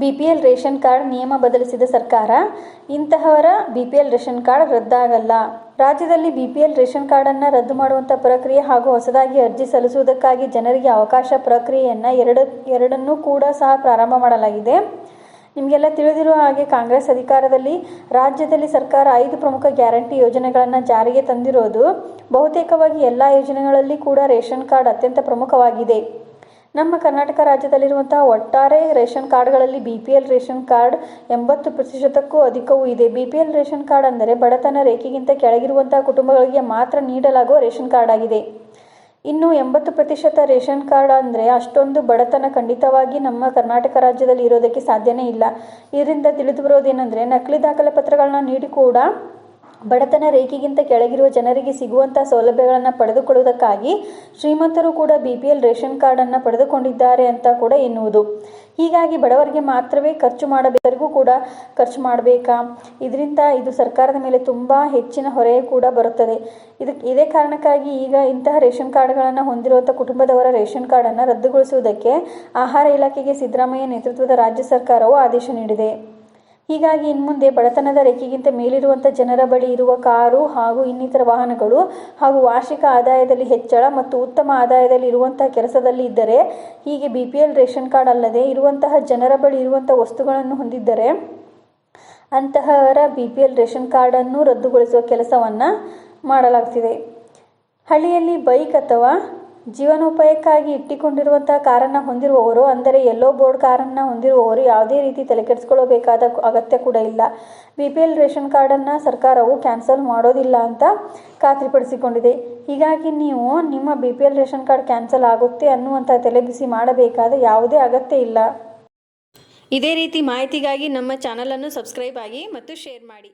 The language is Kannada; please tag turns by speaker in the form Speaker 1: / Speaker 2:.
Speaker 1: B P L ration card ನಿಯಮ ಬದಲಿಸಿದ ಸರ್ಕಾರ, ಇಂತಹವರ B P L ration card ರದ್ದಾಗಲ್ಲ. ರಾಜ್ಯದಲ್ಲಿ ಬಿ ಪಿ ಎಲ್ ರೇಷನ್ ಕಾರ್ಡನ್ನು ರದ್ದು ಮಾಡುವಂಥ ಪ್ರಕ್ರಿಯೆ ಹಾಗೂ ಹೊಸದಾಗಿ ಅರ್ಜಿ ಸಲ್ಲಿಸುವುದಕ್ಕಾಗಿ ಜನರಿಗೆ ಅವಕಾಶ ಪ್ರಕ್ರಿಯೆಯನ್ನು ಎರಡು, ಎರಡನ್ನೂ ಕೂಡ ಸಹ ಪ್ರಾರಂಭ ಮಾಡಲಾಗಿದೆ. ನಿಮಗೆಲ್ಲ ತಿಳಿದಿರುವ ಹಾಗೆ ಕಾಂಗ್ರೆಸ್ ಅಧಿಕಾರದಲ್ಲಿ ರಾಜ್ಯದಲ್ಲಿ ಸರ್ಕಾರ ಐದು ಪ್ರಮುಖ ಗ್ಯಾರಂಟಿ ಯೋಜನೆಗಳನ್ನು ಜಾರಿಗೆ ತಂದಿರೋದು ಬಹುತೇಕವಾಗಿ ಎಲ್ಲ ಯೋಜನೆಗಳಲ್ಲಿ ಕೂಡ ರೇಷನ್ ಕಾರ್ಡ್ ಅತ್ಯಂತ ಪ್ರಮುಖವಾಗಿದೆ. ನಮ್ಮ ಕರ್ನಾಟಕ ರಾಜ್ಯದಲ್ಲಿರುವಂತಹ ಒಟ್ಟಾರೆ ration ಕಾರ್ಡ್ಗಳಲ್ಲಿ B P L ration card ಎಂಬತ್ತು ಪ್ರತಿಶತಕ್ಕೂ ಅಧಿಕವೂ ಇದೆ. B P L ration card ಅಂದರೆ ಬಡತನ ರೇಖೆಗಿಂತ ಕೆಳಗಿರುವಂತಹ ಕುಟುಂಬಗಳಿಗೆ ಮಾತ್ರ ನೀಡಲಾಗುವ ರೇಷನ್ ಕಾರ್ಡ್ ಆಗಿದೆ. ಇನ್ನು ಎಂಬತ್ತು ಪ್ರತಿಶತ ರೇಷನ್ ಕಾರ್ಡ್ ಅಂದರೆ ಅಷ್ಟೊಂದು ಬಡತನ ಖಂಡಿತವಾಗಿ ನಮ್ಮ ಕರ್ನಾಟಕ ರಾಜ್ಯದಲ್ಲಿ ಇರೋದಕ್ಕೆ ಸಾಧ್ಯನೇ ಇಲ್ಲ. ಇದರಿಂದ ತಿಳಿದು ಬರೋದೇನೆಂದರೆ ನಕಲಿ ದಾಖಲೆ ಪತ್ರಗಳನ್ನ ನೀಡಿ ಕೂಡ ಬಡತನ ರೇಖೆಗಿಂತ ಕೆಳಗಿರುವ ಜನರಿಗೆ ಸಿಗುವಂಥ ಸೌಲಭ್ಯಗಳನ್ನು ಪಡೆದುಕೊಳ್ಳುವುದಕ್ಕಾಗಿ ಶ್ರೀಮಂತರು ಕೂಡ ಬಿ ಪಿ ಎಲ್ ರೇಷನ್ ಕಾರ್ಡನ್ನು ಪಡೆದುಕೊಂಡಿದ್ದಾರೆ ಅಂತ ಕೂಡ ಎನ್ನುವುದು. ಹೀಗಾಗಿ ಬಡವರಿಗೆ ಮಾತ್ರವೇ ಖರ್ಚು ಮಾಡಬೇಕರಿಗೂ ಕೂಡ ಖರ್ಚು ಮಾಡಬೇಕಾ? ಇದರಿಂದ ಇದು ಸರ್ಕಾರದ ಮೇಲೆ ತುಂಬ ಹೆಚ್ಚಿನ ಹೊರೆ ಕೂಡ ಬರುತ್ತದೆ. ಇದಕ್ಕೆ ಇದೇ ಕಾರಣಕ್ಕಾಗಿ ಈಗ ಇಂತಹ ರೇಷನ್ ಕಾರ್ಡ್ಗಳನ್ನು ಹೊಂದಿರುವಂಥ ಕುಟುಂಬದವರ ರೇಷನ್ ಕಾರ್ಡನ್ನು ರದ್ದುಗೊಳಿಸುವುದಕ್ಕೆ ಆಹಾರ ಇಲಾಖೆಗೆ ಸಿದ್ದರಾಮಯ್ಯ ನೇತೃತ್ವದ ರಾಜ್ಯ ಸರ್ಕಾರವು ಆದೇಶ ನೀಡಿದೆ. ಹೀಗಾಗಿ ಇನ್ಮುಂದೆ ಬಡತನದ ರೇಖೆಗಿಂತ ಮೇಲಿರುವಂಥ ಜನರ ಬಳಿ ಇರುವ ಕಾರು ಹಾಗೂ ಇನ್ನಿತರ ವಾಹನಗಳು ಹಾಗೂ ವಾರ್ಷಿಕ ಆದಾಯದಲ್ಲಿ ಹೆಚ್ಚಳ ಮತ್ತು ಉತ್ತಮ ಆದಾಯದಲ್ಲಿ ಇರುವಂತಹ ಕೆಲಸದಲ್ಲಿ ಇದ್ದರೆ, ಹೀಗೆ B P L ration card ಅಲ್ಲದೆ ಇರುವಂತಹ ಜನರ ಬಳಿ ಇರುವಂಥ ವಸ್ತುಗಳನ್ನು ಹೊಂದಿದ್ದರೆ, ಅಂತಹವರ ಬಿ ಪಿ ಎಲ್ ರೇಷನ್ ಕಾರ್ಡನ್ನು ರದ್ದುಗೊಳಿಸುವ ಕೆಲಸವನ್ನು ಮಾಡಲಾಗ್ತಿದೆ. ಹಳ್ಳಿಯಲ್ಲಿ ಬೈಕ್ ಅಥವಾ ಜೀವನೋಪಾಯಕ್ಕಾಗಿ ಇಟ್ಟಿಕೊಂಡಿರುವಂತಹ ಕಾರನ್ನು ಹೊಂದಿರುವವರು, ಅಂದರೆ ಎಲ್ಲೋ ಬೋರ್ಡ್ ಕಾರನ್ನು ಹೊಂದಿರುವವರು ಯಾವುದೇ ರೀತಿ ತಲೆಕೆಡಿಸ್ಕೊಳ್ಳಬೇಕಾದ ಅಗತ್ಯ ಕೂಡ ಇಲ್ಲ. ಬಿ ಪಿ ಎಲ್ ರೇಷನ್ ಕಾರ್ಡನ್ನು ಸರ್ಕಾರವು ಕ್ಯಾನ್ಸಲ್ ಮಾಡೋದಿಲ್ಲ ಅಂತ ಖಾತ್ರಿಪಡಿಸಿಕೊಂಡಿದೆ. ಹೀಗಾಗಿ ನೀವು ನಿಮ್ಮ B P L ration card cancel ಆಗುತ್ತೆ ಅನ್ನುವಂಥ ತಲೆಬಿಸಿ ಮಾಡಬೇಕಾದ ಯಾವುದೇ ಅಗತ್ಯ ಇಲ್ಲ.
Speaker 2: ಇದೇ ರೀತಿ ಮಾಹಿತಿಗಾಗಿ ನಮ್ಮ ಚಾನಲನ್ನು ಸಬ್ಸ್ಕ್ರೈಬ್ ಆಗಿ ಮತ್ತು ಶೇರ್ ಮಾಡಿ.